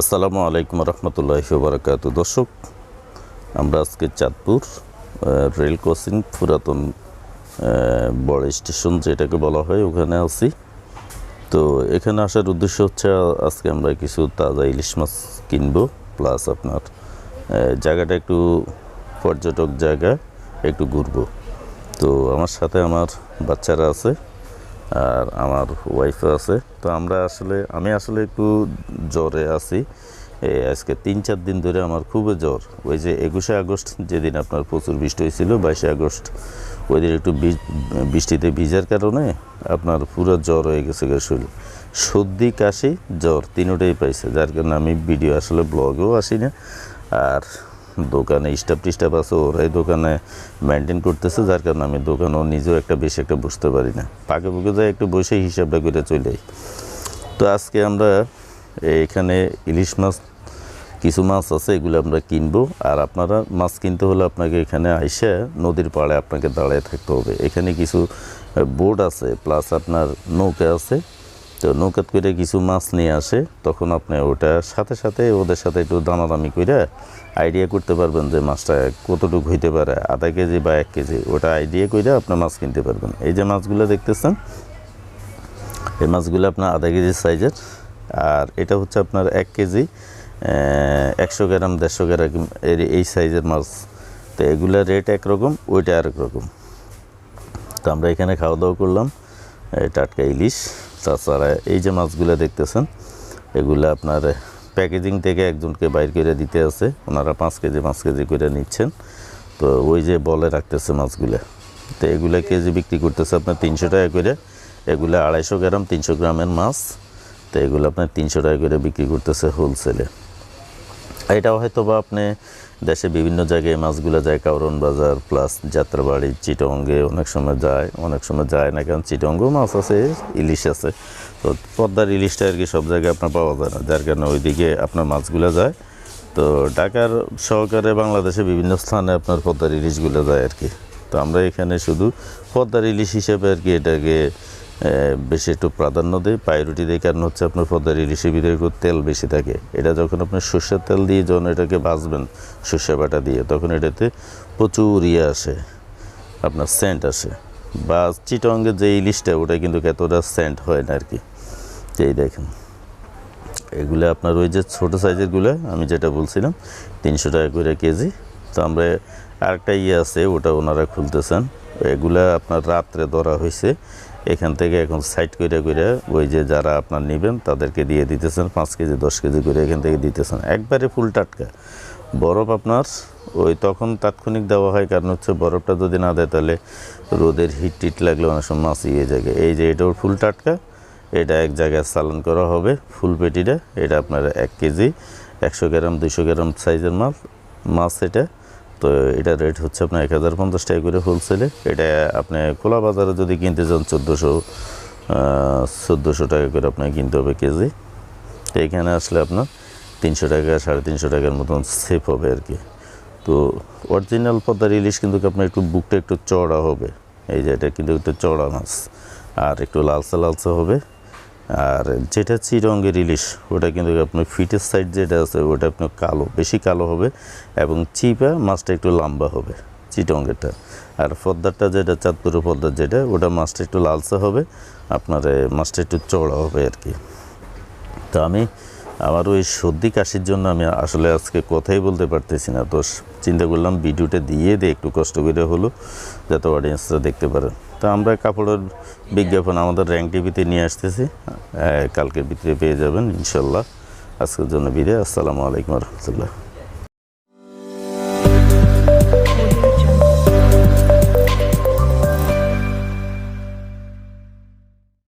আসসালামু আলাইকুম রহমতুল্লাহ বারাকাত দর্শক, আমরা আজকে চাঁদপুর রেল ক্রসিং পুরাতন বড় স্টেশন যেটাকে বলা হয়, ওখানে আছি। তো এখানে আসার উদ্দেশ্য হচ্ছে, আজকে আমরা কিছু তাজা ইলিশ মাছ কিনবো, প্লাস আপনার জায়গাটা একটু পর্যটক জায়গা, একটু ঘুরবো। তো আমার সাথে আমার বাচ্চারা আছে আর আমার ওয়াইফও আছে। তো আমরা আসলে, আমি আসলে একটু জ্বরে আছি। আজকে তিন চার দিন ধরে আমার খুবই জ্বর। ওই যে একুশে আগস্ট যেদিন আপনার প্রচুর বৃষ্টি হয়েছিল, বাইশে আগস্ট ওই দিন একটু বৃষ্টিতে ভিজার কারণে আপনার পুরো জ্বর হয়ে গেছে শরীর। সর্দি, কাশি, জ্বর তিনোটাই পাইছে। যার কারণে আমি ভিডিও আসলে ব্লগেও আসি না আর দোকানে স্টাফ টিস্টাফ আছে, ওরাই দোকানে মেনটেন করতেছে, যার কারণে আমি দোকানও নিজেও একটা বেশি একটা বুঝতে পারি না। পাকে বুকে যাই, একটু বসে হিসাবটা করে চলে যাই। তো আজকে আমরা এখানে ইলিশ মাছ, কিছু মাছ আছে, এগুলো আমরা কিনবো। আর আপনারা মাছ কিনতে হলে আপনাকে এখানে আইসে নদীর পাড়ে আপনাকে দাঁড়িয়ে থাকতে হবে। এখানে কিছু বোট আছে প্লাস আপনার নৌকা আছে। তো নৌকাত করে কিছু মাছ নিয়ে আসে, তখন আপনি ওটা সাথে সাথে ওদের সাথে একটু দামাদামি করে আইডিয়া করতে পারবেন যে মাছটা কতটুকু হইতে পারে। আধা কেজি বা এক কেজি, ওটা আইডিয়া করে আপনি মাছ কিনতে পারবেন। এই যে মাছগুলো দেখতেছেন, এই মাছগুলো আপনার আধা কেজি সাইজের, আর এটা হচ্ছে আপনার এক কেজি একশো গ্রাম, দেড়শো গ্রাম এই সাইজের মাছ। তো এগুলো রেট একরকম, ওইটা আরেক রকম তো আমরা এখানে খাওয়া দাওয়া করলাম। টাটকা ইলিশ, তাছাড়া এই যে মাছগুলো দেখতেছেন, এগুলো আপনার প্যাকেজিং থেকে একজনকে বাইর করে দিতে আছে। ওনারা পাঁচ কেজি পাঁচ কেজি করে নিচ্ছেন। তো ওই যে বলে রাখতেছে মাছগুলো। তো এগুলো কেজি বিক্রি করতেছে আপনার তিনশো টাকা করে। এগুলো আড়াইশো গ্রাম, তিনশো গ্রামের মাছ। তো এগুলো আপনার তিনশো টাকা করে বিক্রি করতেছে হোলসেলে এটাও হয়তো বা আপনি দেশে বিভিন্ন জায়গায় মাছগুলো যায়, কাউরন বাজার, প্লাস যাত্রাবাড়ি, চিটঙ্গে অনেক সময় যায়, অনেক সময় যায় না, কারণ চিটঙ্গেও মাছ আছে, ইলিশ আছে। তো পদ্মার ইলিশটা আর কি সব জায়গায় আপনার পাওয়া যায় না, যার কারণে ওইদিকে আপনার মাছগুলো যায়। তো ঢাকার সহকারে বাংলাদেশে বিভিন্ন স্থানে আপনার পদ্মার ইলিশগুলো যায় আর কি। তো আমরা এখানে শুধু পদ্মার ইলিশ হিসেবে আর কি এটাকে বেশি একটু প্রাধান্য দেয়। পায়রুটি দেয়, কারণ হচ্ছে আপনার পদ্মার ইলিশের ভিতরে তেল বেশি থাকে। এটা যখন আপনি সর্ষের তেল দিয়ে যখন এটাকে ভাজবেন সর্ষে বাটা দিয়ে, তখন এটাতে প্রচুর ইয়ে আসে, আপনার সেন্ট আসে। বা চিটঙ্গের যে ইলিশটা ওটা কিন্তু এতটা সেন্ট হয় না আর কি এই দেখেন, এগুলো আপনার ওই যে ছোটো সাইজেরগুলো আমি যেটা বলছিলাম, তিনশো টাকা করে কেজি। তো আমরা আরেকটা ইয়ে আছে, ওটা ওনারা খুলতেছেন। এগুলা আপনার রাত্রে ধরা হয়েছে। এখান থেকে এখন সাইড করে করে ওই যে যারা আপনার নেবেন তাদেরকে দিয়ে দিতেছেন, পাঁচ কেজি, দশ কেজি করে এখান থেকে দিতেছেন। একবারে ফুল টাটকা। বরফ আপনার, ওই তখন তাৎক্ষণিক দেওয়া হয়, কারণ হচ্ছে বরফটা যদি না দেয় তাহলে রোদের হিট টিট লাগলে অনেক সময় মাছ ইয়ে জায়গা এই যে এটাও ফুল টাটকা, এটা এক জায়গায় চালান করা হবে, ফুল পেটিটা। এটা আপনার এক কেজি, একশো গ্রাম দুশো গ্রাম সাইজের মাছ মাছ এটা। তো এটা রেট হচ্ছে আপনার এক হাজার পঞ্চাশ টাকা করে হোলসেলে এটা আপনি খোলা বাজারে যদি কিনতে চান চোদ্দোশো চোদ্দোশো টাকা করে আপনাকে কিনতে হবে কেজি। তো এখানে আসলে আপনার তিনশো টাকা, সাড়ে তিনশো টাকার মতন সেফ হবে আর কি। তো অরিজিনাল পদ্মার ইলিশ কিন্তু আপনার একটু বুকটা একটু চড়া হবে? এই যে এটা কিন্তু একটু চড়া মাছ। আর একটু লালসা লালসা হবে। আর যেটা চিরঙ্গের ইলিশ ওটা কিন্তু আপনার ফিটের সাইড যেটা আছে, ওটা আপনার কালো, বেশি কালো হবে এবং চিপা মাছটা একটু লম্বা হবে চিটঙ্গেরটা। আর পদ্মারটা যেটা, চাঁদপুরের পদ্মার যেটা, ওটা মাছটা একটু লালসা হবে, আপনার মাছটা একটু চড়া হবে আর কি। তো আমি, আমার ওই সর্দি কাশির জন্য আমি আসলে আজকে কথাই বলতে পারতেছি না। তো চিন্তা করলাম ভিডিওটা দিয়ে দিয়ে একটু কষ্ট করে হলো, যাতে অডিয়েন্সরা দেখতে পারেন। তো আমরা কাপড়ের বিজ্ঞাপন আমাদের র্যাঙ্ক টিভিতে নিয়ে আসতেছি। কালকের ভিতরে পেয়ে যাবেন, ইনশাল্লাহ। আজকের জন্য বিদায়। আসসালামু আলাইকুম রহমতুল্লাহ।